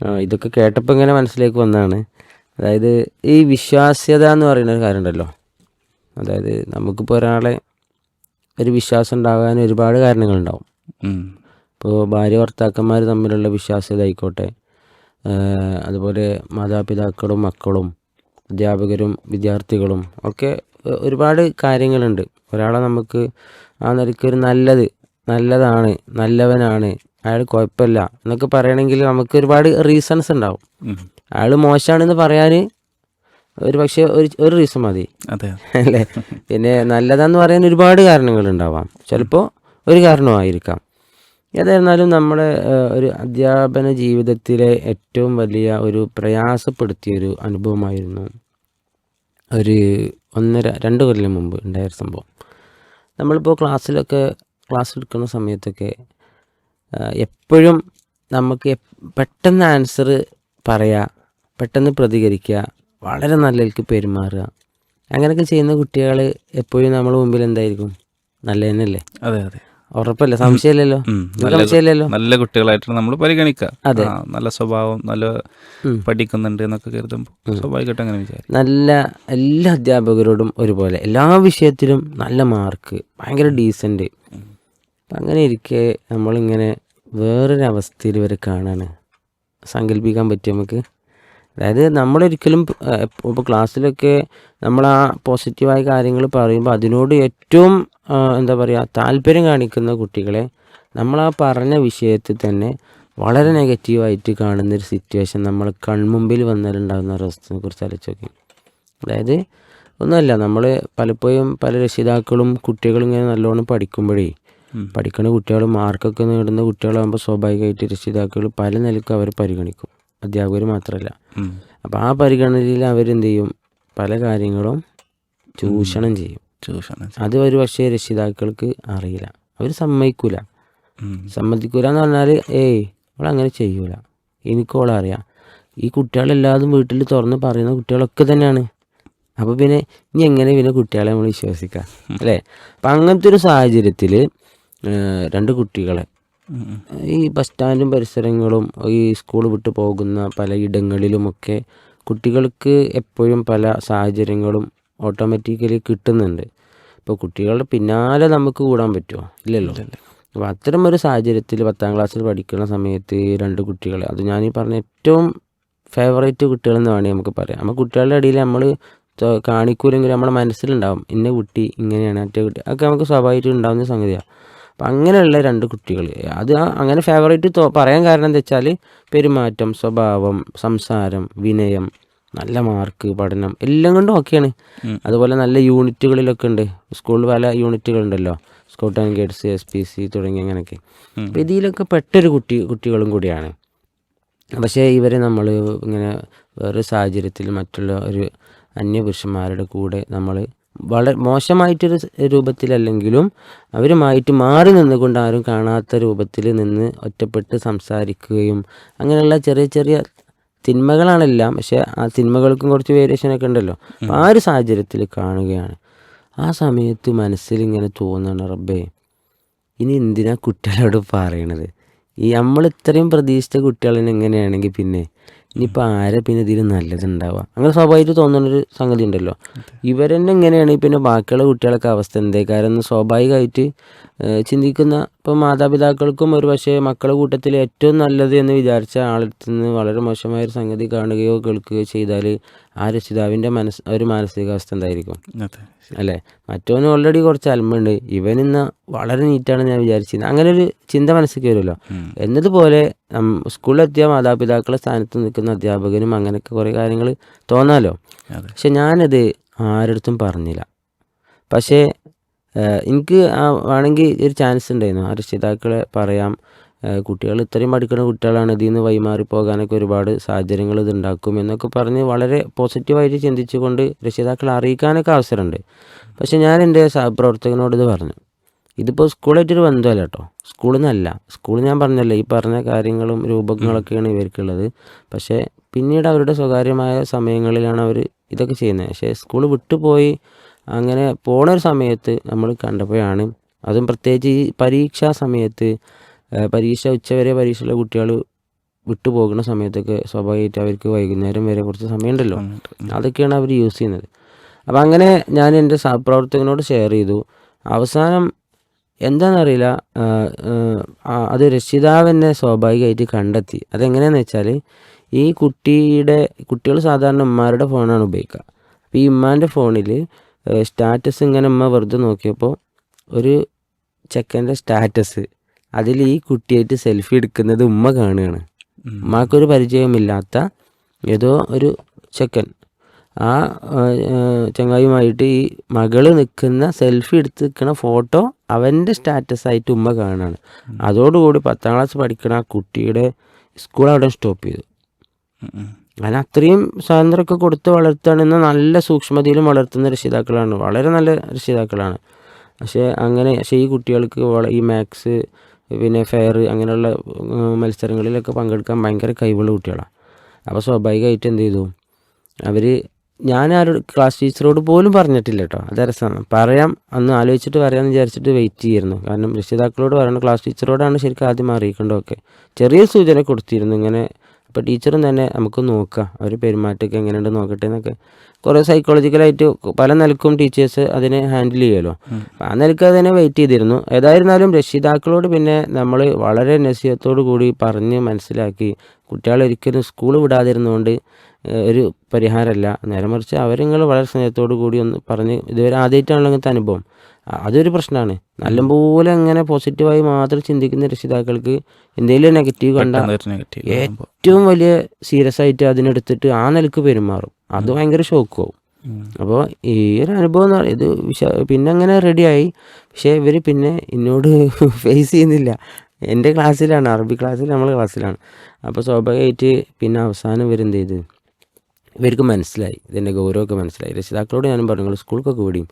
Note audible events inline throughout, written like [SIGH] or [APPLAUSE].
ആ ഇതൊക്കെ കേട്ടപ്പോൾ ഇങ്ങനെ മനസ്സിലേക്ക് വന്നതാണ്. അതായത് ഈ വിശ്വാസ്യത എന്ന് പറയുന്ന ഒരു കാര്യമുണ്ടല്ലോ അതായത് നമുക്കിപ്പോൾ ഒരാളെ ഒരു വിശ്വാസം ഉണ്ടാകാൻ ഒരുപാട് കാരണങ്ങളുണ്ടാവും. ഇപ്പോൾ ഭാര്യ ഭർത്താക്കന്മാർ തമ്മിലുള്ള വിശ്വാസ്യത ആയിക്കോട്ടെ അതുപോലെ മാതാപിതാക്കളും മക്കളും അധ്യാപകരും വിദ്യാർത്ഥികളും ഒക്കെ ഒരുപാട് കാര്യങ്ങളുണ്ട്. ഒരാളെ നമുക്ക് ആ നിലയ്ക്ക് ഒരു നല്ലത് നല്ലതാണ് നല്ലവനാണ് അയാൾ കുഴപ്പമില്ല എന്നൊക്കെ പറയണമെങ്കിൽ നമുക്ക് ഒരുപാട് റീസൺസ് ഉണ്ടാവും. അയാൾ മോശമാണെന്ന് പറയാൻ ഒരു പക്ഷേ ഒരു ഒരു റീസൺ മതി. അതെ. [LAUGHS] അല്ലേ? പിന്നെ നല്ലതാന്ന് പറയാൻ ഒരുപാട് കാരണങ്ങൾ ഉണ്ടാവാം. ചിലപ്പോൾ ഒരു കാരണമായിരിക്കാം ഏതായിരുന്നാലും നമ്മുടെ ഒരു അധ്യാപന ജീവിതത്തിലെ ഏറ്റവും വലിയ ഒരു പ്രയാസപ്പെടുത്തിയൊരു അനുഭവമായിരുന്നു ഒരു ഒന്നര രണ്ട് കൊല്ലം മുമ്പ് ഉണ്ടായ സംഭവം. നമ്മളിപ്പോൾ ക്ലാസ്സിലൊക്കെ ക്ലാസ് എടുക്കുന്ന സമയത്തൊക്കെ എപ്പോഴും നമുക്ക് പെട്ടെന്ന് ആൻസർ പറയുക പെട്ടെന്ന് പ്രതികരിക്കുക വളരെ നല്ലതിലേക്ക് പെരുമാറുക. അങ്ങനെയൊക്കെ ചെയ്യുന്ന കുട്ടികൾ എപ്പോഴും നമ്മൾ മുമ്പിൽ എന്തായിരിക്കും? നല്ല തന്നെയല്ലേ അതെ അതെ. ഉറപ്പല്ലേ? സംശയമില്ലല്ലോ. നല്ല സംശയമില്ലല്ലോ? നല്ല കുട്ടികളായിട്ട് നമ്മൾ പരിഗണിക്കുക അതെ. നല്ല സ്വഭാവം നല്ല. പഠിക്കുന്നുണ്ട് എന്നൊക്കെ കരുതുമ്പോൾ സ്വാഭാവികമായിട്ട് അങ്ങനെ വിചാരിക്കും. നല്ല എല്ലാ അധ്യാപകരോടും ഒരുപോലെ എല്ലാ വിഷയത്തിലും നല്ല മാർക്ക് ഭയങ്കര ഡീസന്റ് അങ്ങനെ ഇരിക്കെ നമ്മളിങ്ങനെ വേറൊരു അവസ്ഥയിൽ ഇവരെ കാണാണ് സങ്കല്പിക്കാൻ പറ്റും നമുക്ക് അതായത് നമ്മളൊരിക്കലും ഇപ്പോൾ ക്ലാസ്സിലൊക്കെ നമ്മൾ ആ പോസിറ്റീവായ കാര്യങ്ങൾ പറയുമ്പോൾ അതിനോട് ഏറ്റവും എന്താ പറയുക താല്പര്യം കാണിക്കുന്ന കുട്ടികളെ നമ്മൾ ആ പറഞ്ഞ വിഷയത്തിൽ തന്നെ വളരെ നെഗറ്റീവായിട്ട് കാണുന്നൊരു സിറ്റുവേഷൻ നമ്മൾ കൺമുമ്പിൽ വന്നാലുണ്ടാകുന്ന ഒരവസ്ഥയെ കുറിച്ച് ആലോചിച്ച് നോക്കി അതായത് ഒന്നുമല്ല നമ്മൾ പലപ്പോഴും പല രക്ഷിതാക്കളും കുട്ടികളും ഇങ്ങനെ നല്ലോണം പഠിക്കുമ്പോഴേ. പഠിക്കുന്ന കുട്ടികൾ മാർക്കൊക്കെ നേടുന്ന കുട്ടികളാകുമ്പോൾ സ്വാഭാവികമായിട്ട് രക്ഷിതാക്കൾ പല നിലക്കും അവർ പരിഗണിക്കും. അധ്യാപകർ മാത്രമല്ല. അപ്പം അപ്പോൾ ആ പരിഗണനയിൽ അവരെന്ത് ചെയ്യും? പല കാര്യങ്ങളും ചൂഷണം ചെയ്യും. ചൂഷണം അത് ഒരു പക്ഷേ രക്ഷിതാക്കൾക്ക് അറിയില്ല. അവർ സമ്മതിക്കൂല. സമ്മതിക്കൂല എന്ന് പറഞ്ഞാൽ ഏയ് അവൾ അങ്ങനെ ചെയ്യൂല. എനിക്കോളറിയാം ഈ കുട്ടികളെല്ലാതും വീട്ടിൽ തുറന്ന് പറയുന്ന കുട്ടികളൊക്കെ തന്നെയാണ്. അപ്പോൾ പിന്നെ ഇനി എങ്ങനെ പിന്നെ കുട്ടികളെ നമ്മൾ വിശ്വസിക്കാം? അല്ലേ? അപ്പം അങ്ങനത്തെ ഒരു സാഹചര്യത്തിൽ രണ്ട് കുട്ടികളെ. ഈ ബസ് സ്റ്റാൻഡും പരിസരങ്ങളും ഈ സ്കൂൾ വിട്ട് പോകുന്ന പലയിടങ്ങളിലുമൊക്കെ കുട്ടികൾക്ക് എപ്പോഴും പല സാഹചര്യങ്ങളും ഓട്ടോമാറ്റിക്കലി കിട്ടുന്നുണ്ട്. ഇപ്പോൾ കുട്ടികളുടെ പിന്നാലെ നമുക്ക് കൂടാൻ പറ്റുമോ ഇല്ലല്ലോ. അപ്പോൾ അത്തരം ഒരു സാഹചര്യത്തിൽ പത്താം ക്ലാസ്സിൽ പഠിക്കുന്ന സമയത്ത് രണ്ട് കുട്ടികളെ അത് ഞാൻ ഈ പറഞ്ഞ ഏറ്റവും ഫേവറേറ്റ് കുട്ടികളെന്ന് വേണമെങ്കിൽ നമുക്ക് പറയാം. നമ്മൾ കുട്ടികളുടെ ഇടയിൽ നമ്മൾ കാണിക്കൂലെങ്കിൽ നമ്മുടെ മനസ്സിലുണ്ടാവും ഇന്ന കുട്ടി ഇങ്ങനെയാണ് മറ്റേ കുട്ടി അതൊക്കെ നമുക്ക് സ്വാഭാവികമായിട്ട് ഉണ്ടാകുന്ന സംഗതിയാണ് അപ്പം അങ്ങനെയുള്ള രണ്ട് കുട്ടികൾ അത് അങ്ങനെ ഫേവറേറ്റ് പറയാൻ കാരണം എന്താ വെച്ചാൽ പെരുമാറ്റം സ്വഭാവം സംസാരം വിനയം നല്ല മാർക്ക് പഠനം എല്ലാം കൊണ്ടും ഓക്കെയാണ് അതുപോലെ നല്ല യൂണിറ്റുകളിലൊക്കെ ഉണ്ട്. സ്കൂളിൽ പല യൂണിറ്റുകളുണ്ടല്ലോ scout and guides S P C തുടങ്ങി അങ്ങനെയൊക്കെ. അപ്പം ഇതിലൊക്കെ പെട്ടൊരു കുട്ടി കുട്ടികളും കൂടിയാണ്. പക്ഷേ ഇവരെ നമ്മൾ ഇങ്ങനെ വേറൊരു സാഹചര്യത്തിൽ മറ്റുള്ള ഒരു അന്യപുരുഷന്മാരുടെ കൂടെ നമ്മൾ വളരെ മോശമായിട്ടൊരു രൂപത്തിലല്ലെങ്കിലും അവരുമായിട്ട് മാറി നിന്നുകൊണ്ട് ആരും കാണാത്ത രൂപത്തിൽ നിന്ന് ഒറ്റപ്പെട്ട് സംസാരിക്കുകയും അങ്ങനെയുള്ള ചെറിയ ചെറിയ തിന്മകളാണെല്ലാം പക്ഷെ ആ തിന്മകൾക്കും കുറച്ച് വേരിയേഷനൊക്കെ ഉണ്ടല്ലോ. അപ്പം ആ ഒരു സാഹചര്യത്തിൽ കാണുകയാണ്. ആ സമയത്ത് മനസ്സിൽ ഇങ്ങനെ തോന്നുകയാണ് റബ്ബേ ഇനി എന്തിനാ കുട്ടികളോട് പറയണത്? ഈ നമ്മൾ ഇത്രയും പ്രതീക്ഷിച്ച കുട്ടികളിന് എങ്ങനെയാണെങ്കിൽ പിന്നെ ഇനിയിപ്പോൾ ആരെ പിന്നെ ഇതിൽ നല്ലതുണ്ടാവുക അങ്ങനെ സ്വാഭാവികമായിട്ട് തോന്നുന്നൊരു സംഗതി ഉണ്ടല്ലോ ഇവരെന്നെ എങ്ങനെയാണ് പിന്നെ ബാക്കിയുള്ള കുട്ടികളൊക്കെ അവസ്ഥ എന്തേ കാരണം സ്വാഭാവികമായിട്ട് ചിന്തിക്കുന്ന ഇപ്പോൾ മാതാപിതാക്കൾക്കും ഒരു പക്ഷേ മക്കളുടെ കൂട്ടത്തിൽ ഏറ്റവും നല്ലത് എന്ന് വിചാരിച്ച ആളടുത്ത് നിന്ന് വളരെ മോശമായ ഒരു സംഗതി കാണുകയോ കേൾക്കുകയോ ചെയ്താൽ ആ രക്ഷിതാവിന്റെ മനസ് ഒരു മാനസികാവസ്ഥ എന്തായിരിക്കും? അല്ലേ? മറ്റവന് ഓൾറെഡി കുറച്ച് അൽമുണ്ട് ഇവൻ ഇന്ന് വളരെ നീറ്റാണ് ഞാൻ വിചാരിച്ചിരുന്നത്. അങ്ങനെ ഒരു ചിന്ത മനസ്സിൽ വരുമല്ലോ. എന്നതുപോലെ സ്കൂളിലെത്തിയ മാതാപിതാക്കളെ സ്ഥാനത്ത് നിൽക്കുന്ന അധ്യാപകനും അങ്ങനെയൊക്കെ കുറേ കാര്യങ്ങൾ തോന്നാലോ? പക്ഷെ ഞാനത് ആരടുത്തും പറഞ്ഞില്ല. പക്ഷേ എനിക്ക് വേണമെങ്കിൽ ഒരു ചാൻസ് ഉണ്ടായിരുന്നു. ആ രക്ഷിതാക്കളെ പറയാം. കുട്ടികൾ ഇത്രയും പഠിക്കുന്ന കുട്ടികളാണ് ഇതിൽ നിന്ന് വൈമാറി പോകാനൊക്കെ ഒരുപാട് സാഹചര്യങ്ങൾ ഇതുണ്ടാക്കും എന്നൊക്കെ പറഞ്ഞ് വളരെ പോസിറ്റീവായിട്ട് ചിന്തിച്ചുകൊണ്ട് രക്ഷിതാക്കളെ അറിയിക്കാനൊക്കെ അവസരമുണ്ട്. പക്ഷെ ഞാൻ എന്റെ സഹപ്രവർത്തകനോട് ഇത് പറഞ്ഞു. ഇതിപ്പോൾ സ്കൂളായിട്ടൊരു ബന്ധമല്ല കേട്ടോ. സ്കൂളിൽ നിന്നല്ല സ്കൂൾ ഞാൻ പറഞ്ഞല്ലോ ഈ പറഞ്ഞ കാര്യങ്ങളും രൂപങ്ങളൊക്കെയാണ് ഇവർക്കുള്ളത്. പക്ഷേ പിന്നീട് അവരുടെ സ്വകാര്യമായ സമയങ്ങളിലാണ് അവർ ഇതൊക്കെ ചെയ്യുന്നത്. പക്ഷേ സ്കൂൾ വിട്ടുപോയി അങ്ങനെ പോണ ഒരു സമയത്ത് നമ്മൾ കണ്ടപ്പോഴാണ് അതും പ്രത്യേകിച്ച് ഈ പരീക്ഷാ സമയത്ത് പരീക്ഷ ഉച്ചവരെ പരീക്ഷയുള്ള കുട്ടികൾ വിട്ടുപോകുന്ന സമയത്തൊക്കെ സ്വാഭാവികമായിട്ട് അവർക്ക് വൈകുന്നേരം വരെ കുറച്ച് സമയമുണ്ടല്ലോ. അതൊക്കെയാണ് അവർ യൂസ് ചെയ്യുന്നത്. അപ്പം അങ്ങനെ ഞാൻ എന്റെ സഹപ്രവർത്തകനോട് ഷെയർ ചെയ്തു. അവസാനം എന്താണെന്നറിയില്ല അത് രക്ഷിതാവ് എന്നെ സ്വാഭാവികമായിട്ട് കണ്ടെത്തി. അതെങ്ങനെയാണെന്ന് വെച്ചാൽ ഈ കുട്ടിയുടെ കുട്ടികൾ സാധാരണ ഉമ്മാരുടെ ഫോണാണ് ഉപയോഗിക്കുക. അപ്പോൾ ഈ ഉമ്മാന്റെ ഫോണിൽ സ്റ്റാറ്റസ് ഇങ്ങനെ അമ്മ വെറുതെ നോക്കിയപ്പോൾ ഒരു ചെക്കന്റെ സ്റ്റാറ്റസ്. അതിൽ ഈ കുട്ടിയായിട്ട് സെൽഫി എടുക്കുന്നത് ഉമ്മ കാണുകയാണ്. ഉമ്മക്കൊരു പരിചയമില്ലാത്ത ഏതോ ഒരു ചെക്കൻ. ആ ചങ്ങായിയുമായിട്ട് ഈ മകൾ നിൽക്കുന്ന സെൽഫി എടുത്ത് നിൽക്കുന്ന ഫോട്ടോ അവന്റെ സ്റ്റാറ്റസായിട്ട് ഉമ്മ കാണുകയാണ്. അതോടുകൂടി പത്താം ക്ലാസ് പഠിക്കുന്ന ആ കുട്ടിയുടെ സ്കൂൾ അവിടെ സ്റ്റോപ്പ് ചെയ്തു. കാരണം അത്രയും സ്വാതന്ത്ര്യമൊക്കെ കൊടുത്ത് വളർത്തുകയാണെന്ന് നല്ല സൂക്ഷ്മതയിലും വളർത്തുന്ന രക്ഷിതാക്കളാണ്. വളരെ നല്ല രക്ഷിതാക്കളാണ്. പക്ഷേ അങ്ങനെ പക്ഷേ ഈ കുട്ടികൾക്ക് ഈ മാത്സ് പിന്നെ ഫെയർ അങ്ങനെയുള്ള മത്സരങ്ങളിലൊക്കെ പങ്കെടുക്കാൻ ഭയങ്കര കഴിവുള്ള കുട്ടികളാണ്. അപ്പോൾ സ്വാഭാവികമായിട്ട് എന്ത് ചെയ്തു? അവർ ഞാൻ ആരോട് ക്ലാസ് ടീച്ചറോട് പോലും പറഞ്ഞിട്ടില്ല കേട്ടോ. അത് രസമാണ്. പറയാം അന്ന് ആലോചിച്ചിട്ട് പറയാമെന്ന് വിചാരിച്ചിട്ട് വെയിറ്റ് ചെയ്യായിരുന്നു കാരണം രക്ഷിതാക്കളോട് പറയണം ക്ലാസ് ടീച്ചറോടാണ് ശരിക്കും ആദ്യം അറിയിക്കേണ്ടതൊക്കെ. ചെറിയ സൂചന കൊടുത്തിരുന്നു. ഇങ്ങനെ അപ്പോൾ ടീച്ചറും തന്നെ നമുക്ക് നോക്കാം അവർ പെരുമാറ്റമൊക്കെ എങ്ങനെയുണ്ട് നോക്കട്ടെ എന്നൊക്കെ. കുറേ സൈക്കോളജിക്കലായിട്ട് പല നിലക്കും ടീച്ചേഴ്സ് അതിനെ ഹാൻഡിൽ ചെയ്യുമല്ലോ ആ നിലയ്ക്ക് അതിനെ വെയിറ്റ് ചെയ്തിരുന്നു. ഏതായിരുന്നാലും രക്ഷിതാക്കളോട് പിന്നെ നമ്മൾ വളരെ നസീഹത്തോടു കൂടി പറഞ്ഞ് മനസ്സിലാക്കി കുട്ടികളെ ഒരിക്കലും സ്കൂൾ വിടാതിരുന്നുകൊണ്ട് ഒരു പരിഹാരമല്ല. നേരെ മറിച്ച് അവരിങ്ങൾ വളരെ സ്നേഹത്തോടു കൂടി ഒന്ന് പറഞ്ഞ് ഇതുവരെ ആദ്യമായിട്ടാണല്ലോ അങ്ങനത്തെ അനുഭവം. അതൊരു പ്രശ്നമാണ് നല്ലപോലെ അങ്ങനെ പോസിറ്റീവായി മാത്രം ചിന്തിക്കുന്ന രക്ഷിതാക്കൾക്ക് എന്തെങ്കിലും നെഗറ്റീവ് കണ്ടാൽ ഏറ്റവും വലിയ സീരിയസ് ആയിട്ട് അതിനെടുത്തിട്ട് ആ നിലയ്ക്ക് പെരുമാറും. അത് ഭയങ്കര ഷോക്ക് ആവും. അപ്പോൾ ഈ ഒരു അനുഭവം എന്ന് ഇത് പിന്നെ അങ്ങനെ റെഡിയായി പക്ഷേ ഇവർ പിന്നെ എന്നോട് [LAUGHS] ഫേസ് ചെയ്യുന്നില്ല. എന്റെ ക്ലാസ്സിലാണ് അറബി ക്ലാസ്സിൽ നമ്മൾ ക്ലാസ്സിലാണ്. അപ്പോൾ സ്വാഭാവികമായിട്ട് പിന്നെ അവസാനം ഇവർ എന്ത് ചെയ്ത്? ഇവർക്ക് മനസ്സിലായി. ഇതിന്റെ ഗൗരവമൊക്കെ മനസ്സിലായി. രക്ഷിതാക്കളോട് ഞാനും പറഞ്ഞു സ്കൂൾക്കൊക്കെ വിടിയും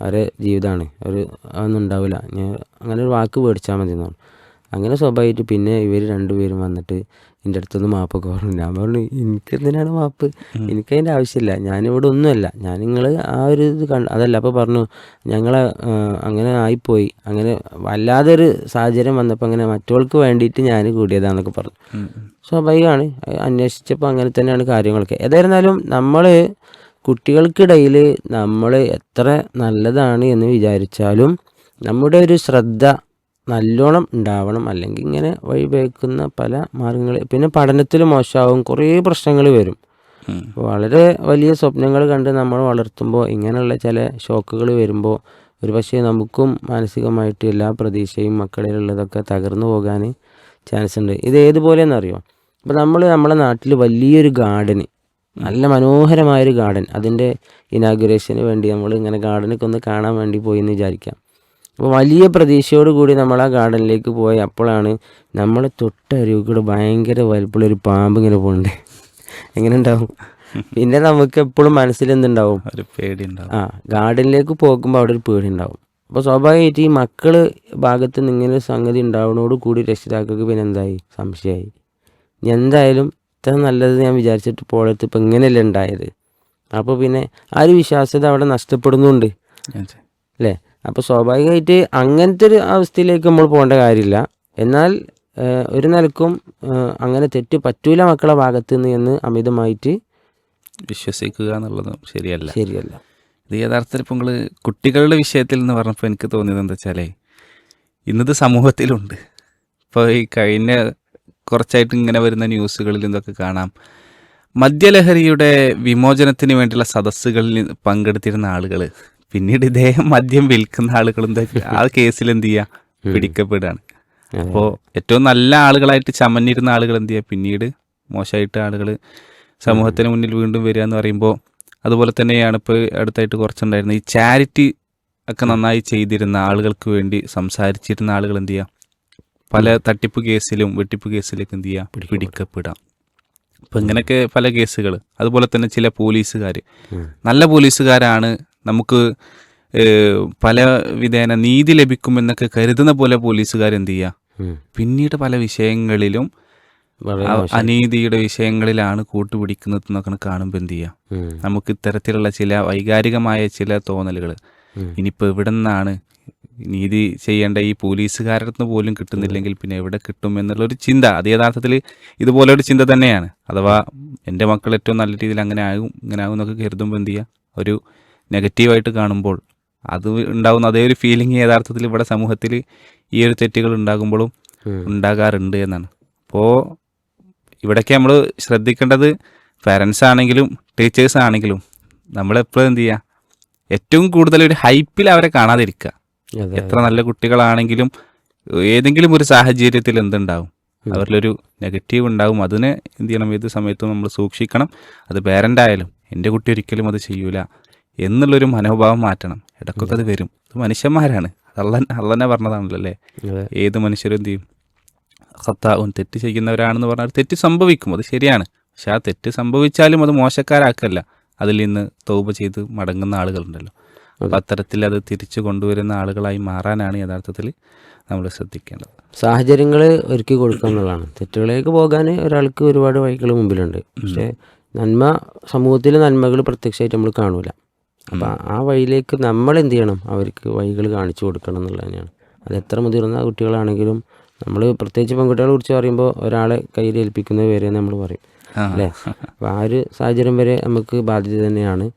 അവരെ ജീവിതമാണ്. അവർ അതൊന്നും ഉണ്ടാവില്ല. ഞാൻ അങ്ങനെ ഒരു വാക്ക് മേടിച്ചാൽ മതി എന്നാണ്. അങ്ങനെ സ്വാഭാവികമായിട്ട് പിന്നെ ഇവർ രണ്ടുപേരും വന്നിട്ട് എന്റെ അടുത്തൊന്ന് മാപ്പൊക്കെ പറഞ്ഞു. ഞാൻ പറഞ്ഞു എനിക്കെന്തിനാണ് മാപ്പ്? എനിക്കതിന്റെ ആവശ്യമില്ല. ഞാനിവിടെ ഒന്നുമല്ല. ഞാൻ നിങ്ങൾ ആ ഒരു ഇത് കണ്ട് അതല്ല അപ്പോൾ പറഞ്ഞു ഞങ്ങൾ അങ്ങനെ ആയിപ്പോയി. അങ്ങനെ വല്ലാതെ ഒരു സാഹചര്യം വന്നപ്പോൾ അങ്ങനെ മറ്റവൾക്ക് വേണ്ടിയിട്ട് ഞാൻ കൂടിയതാണെന്നൊക്കെ പറഞ്ഞു. സ്വാഭാവികമാണ്. അന്വേഷിച്ചപ്പോൾ അങ്ങനെ തന്നെയാണ് കാര്യങ്ങളൊക്കെ. ഏതായിരുന്നാലും നമ്മൾ കുട്ടികൾക്കിടയിൽ നമ്മൾ എത്ര നല്ലതാണ് എന്ന് വിചാരിച്ചാലും നമ്മുടെ ഒരു ശ്രദ്ധ നല്ലോണം ഉണ്ടാവണം. അല്ലെങ്കിൽ ഇങ്ങനെ വഴിപേക്കുന്ന പല മാർഗങ്ങൾ. പിന്നെ പഠനത്തിൽ മോശമാവും. കുറേ പ്രശ്നങ്ങൾ വരും. വളരെ വലിയ സ്വപ്നങ്ങൾ കണ്ട് നമ്മൾ വളർത്തുമ്പോൾ ഇങ്ങനെയുള്ള ചില ഷോക്കുകൾ വരുമ്പോൾ ഒരു പക്ഷേ നമുക്കും മാനസികമായിട്ട് എല്ലാ പ്രതീക്ഷയും മക്കളിലുള്ളതൊക്കെ തകർന്നു പോകാൻ ചാൻസ് ഉണ്ട്. ഇത് ഏതുപോലെയെന്നറിയോ? അപ്പോൾ നമ്മൾ നമ്മുടെ നാട്ടിൽ വലിയൊരു ഗാർഡന് നല്ല മനോഹരമായൊരു ഗാർഡൻ. അതിന്റെ ഇനാഗുറേഷന് വേണ്ടി നമ്മൾ ഇങ്ങനെ ഗാർഡനൊക്കെ ഒന്ന് കാണാൻ വേണ്ടി പോയി എന്ന് വിചാരിക്കാം. അപ്പോൾ വലിയ പ്രതീക്ഷയോട് കൂടി നമ്മൾ ആ ഗാർഡനിലേക്ക് പോയി അപ്പോഴാണ് നമ്മളെ തൊട്ടരുവിടെ കൂടെ ഭയങ്കര വലുപ്പമുള്ള ഒരു പാമ്പ് ഇങ്ങനെ പോകുന്നുണ്ട് എങ്ങനെ ഉണ്ടാവും പിന്നെ നമുക്ക് എപ്പോഴും മനസ്സിൽ എന്തുണ്ടാവും? ഒരു പേടി ഉണ്ടാവും ആ ഗാർഡനിലേക്ക് പോകുമ്പോൾ അവിടെ ഒരു പേടി ഉണ്ടാവും അപ്പോൾ സ്വാഭാവികമായിട്ട് ഈ മക്കൾ ഭാഗത്ത് നിന്ന് ഇങ്ങനെ ഒരു സംഗതി ഉണ്ടാവുന്നതോട് കൂടി രക്ഷിതാക്കൾക്ക് പിന്നെ എന്തായി? സംശയമായി. എന്തായാലും ഇത്ര നല്ലത് ഞാൻ വിചാരിച്ചിട്ട് പോയത് ഇപ്പം ഇങ്ങനെയല്ലേ ഉണ്ടായത്. അപ്പോൾ പിന്നെ ആ ഒരു വിശ്വാസ്യത അവിടെ നഷ്ടപ്പെടുന്നുണ്ട്. അല്ലേ? അപ്പോൾ സ്വാഭാവികമായിട്ട് അങ്ങനത്തെ ഒരു അവസ്ഥയിലേക്ക് നമ്മൾ പോകേണ്ട കാര്യമില്ല. എന്നാൽ ഒരു നിലക്കും അങ്ങനെ തെറ്റ് പറ്റൂല മക്കളെ ഭാഗത്ത് നിന്ന് എന്ന് അമിതമായിട്ട് വിശ്വസിക്കുക എന്നുള്ളത് ശരിയല്ല. ശരിയല്ല. ഇത് യഥാർത്ഥത്തിൽ ഇപ്പോൾ നിങ്ങൾ കുട്ടികളുടെ വിഷയത്തിൽ എന്ന് പറഞ്ഞപ്പോൾ എനിക്ക് തോന്നിയത് എന്താ വെച്ചാലേ ഇന്നത് സമൂഹത്തിലുണ്ട്. ഇപ്പോൾ ഈ കഴിഞ്ഞ കുറച്ചായിട്ട് ഇങ്ങനെ വരുന്ന ന്യൂസുകളിൽ ഇതൊക്കെ കാണാം. മദ്യലഹരിയുടെ വിമോചനത്തിന് വേണ്ടിയുള്ള സദസ്സുകളിൽ പങ്കെടുത്തിരുന്ന ആളുകൾ പിന്നീട് ഇദ്ദേഹം മദ്യം വിൽക്കുന്ന ആളുകളും ആ കേസിൽ എന്ത് ചെയ്യുക പിടിക്കപ്പെടുകയാണ്. അപ്പോൾ ഏറ്റവും നല്ല ആളുകളായിട്ട് ചമഞ്ഞിരുന്ന ആളുകൾ എന്ത് ചെയ്യുക പിന്നീട് മോശമായിട്ട് ആളുകൾ സമൂഹത്തിന് മുന്നിൽ വീണ്ടും വരിക എന്ന് പറയുമ്പോൾ അതുപോലെ തന്നെയാണ് ഇപ്പോൾ അടുത്തായിട്ട് കുറച്ചുണ്ടായിരുന്നത്. ഈ ചാരിറ്റി ഒക്കെ നന്നായി ചെയ്തിരുന്ന ആളുകൾക്ക് വേണ്ടി സംസാരിച്ചിരുന്ന ആളുകൾ എന്ത് ചെയ്യുക പല തട്ടിപ്പ് കേസിലും വെട്ടിപ്പ് കേസിലൊക്കെ എന്ത് ചെയ്യുക പിടിക്കപ്പെടാം. അപ്പം ഇങ്ങനെയൊക്കെ പല കേസുകൾ അതുപോലെ തന്നെ ചില പോലീസുകാർ നല്ല പോലീസുകാരാണ് നമുക്ക് പല വിധേന നീതി ലഭിക്കുമെന്നൊക്കെ കരുതുന്ന പോലെ പോലീസുകാർ എന്ത് ചെയ്യുക പിന്നീട് പല വിഷയങ്ങളിലും അനീതിയുടെ വിഷയങ്ങളിലാണ് കൂട്ടുപിടിക്കുന്നത് എന്നൊക്കെ കാണുമ്പോൾ എന്ത് ചെയ്യുക നമുക്ക് ഇത്തരത്തിലുള്ള ചില വൈകാരികമായ ചില തോന്നലുകൾ. ഇനിയിപ്പോൾ എവിടെ നിന്നാണ് നീതി ചെയ്യേണ്ട ഈ പോലീസുകാരുടെ നിന്ന് പോലും കിട്ടുന്നില്ലെങ്കിൽ പിന്നെ എവിടെ കിട്ടും എന്നുള്ളൊരു ചിന്ത അത് യഥാർത്ഥത്തിൽ ഇതുപോലെ ഒരു ചിന്ത തന്നെയാണ്. അഥവാ എന്റെ മക്കൾ ഏറ്റവും നല്ല രീതിയിൽ അങ്ങനെ ആകും ഇങ്ങനെ ആകും എന്നൊക്കെ കരുതുമ്പോൾ എന്ത് ചെയ്യുക? ഒരു നെഗറ്റീവായിട്ട് കാണുമ്പോൾ അത് ഉണ്ടാകുന്ന അതേ ഒരു ഫീലിംഗ് യഥാർത്ഥത്തിൽ ഇവിടെ സമൂഹത്തിൽ ഈ ഒരു തെറ്റുകൾ ഉണ്ടാകുമ്പോഴും ഉണ്ടാകാറുണ്ട് എന്നാണ്. അപ്പോൾ ഇവിടേക്ക് നമ്മൾ ശ്രദ്ധിക്കേണ്ടത് പാരൻസ് ആണെങ്കിലും ടീച്ചേഴ്സ് ആണെങ്കിലും നമ്മളെപ്പോഴും എന്ത് ചെയ്യുക? ഏറ്റവും കൂടുതൽ ഒരു ഹൈപ്പിൽ അവരെ കാണാതിരിക്കുക. എത്ര നല്ല കുട്ടികളാണെങ്കിലും ഏതെങ്കിലും ഒരു സാഹചര്യത്തിൽ എന്തുണ്ടാവും? അവരിലൊരു നെഗറ്റീവ് ഉണ്ടാവും. അതിനെ എന്ത് ചെയ്യണം? ഏത് സമയത്തും നമ്മൾ സൂക്ഷിക്കണം. അത് പേരന്റ് ആയാലും എന്റെ കുട്ടി ഒരിക്കലും അത് ചെയ്യൂല എന്നുള്ളൊരു മനോഭാവം മാറ്റണം. ഇടക്കൊക്കെ അത് വരും. അത് മനുഷ്യന്മാരാണ്. അള്ളൻ അള്ളനെ പറഞ്ഞതാണല്ലോ അല്ലേ? ഏത് മനുഷ്യരും എന്ത് ചെയ്യും? സത്താവും തെറ്റ് ചെയ്യുന്നവരാണെന്ന് പറഞ്ഞാൽ തെറ്റ് സംഭവിക്കും. അത് ശരിയാണ്. പക്ഷെ ആ തെറ്റ് സംഭവിച്ചാലും അത് മോശക്കാരാക്കല്ല. അതിൽ നിന്ന് തോപ ചെയ്ത് മടങ്ങുന്ന ആളുകളുണ്ടല്ലോ. അപ്പം അത്തരത്തിൽ അത് തിരിച്ചു കൊണ്ടുവരുന്ന ആളുകളായി മാറാനാണ് യഥാർത്ഥത്തിൽ നമ്മൾ ശ്രദ്ധിക്കേണ്ടത്. സാഹചര്യങ്ങൾ ഒരുക്കി കൊടുക്കുക എന്നുള്ളതാണ്. തെറ്റുകളിലേക്ക് പോകാൻ ഒരാൾക്ക് ഒരുപാട് വഴികൾ മുമ്പിലുണ്ട്. പക്ഷേ നന്മ സമൂഹത്തിലെ നന്മകൾ പ്രത്യക്ഷമായിട്ട് നമ്മൾ കാണൂല. അപ്പം ആ വഴിയിലേക്ക് നമ്മൾ എന്ത് ചെയ്യണം? അവർക്ക് വഴികൾ കാണിച്ചു കൊടുക്കണം എന്നുള്ളത് തന്നെയാണ്. അത് എത്ര മുതിർന്ന കുട്ടികളാണെങ്കിലും നമ്മൾ പ്രത്യേകിച്ച് പെൺകുട്ടികളെ കുറിച്ച് പറയുമ്പോൾ ഒരാളെ കയ്യിൽ ഏൽപ്പിക്കുന്നത് വരെ നമ്മൾ പറയും. അല്ലേ? അപ്പം ആ ഒരു സാഹചര്യം വരെ നമുക്ക് ബാധ്യത തന്നെയാണ്.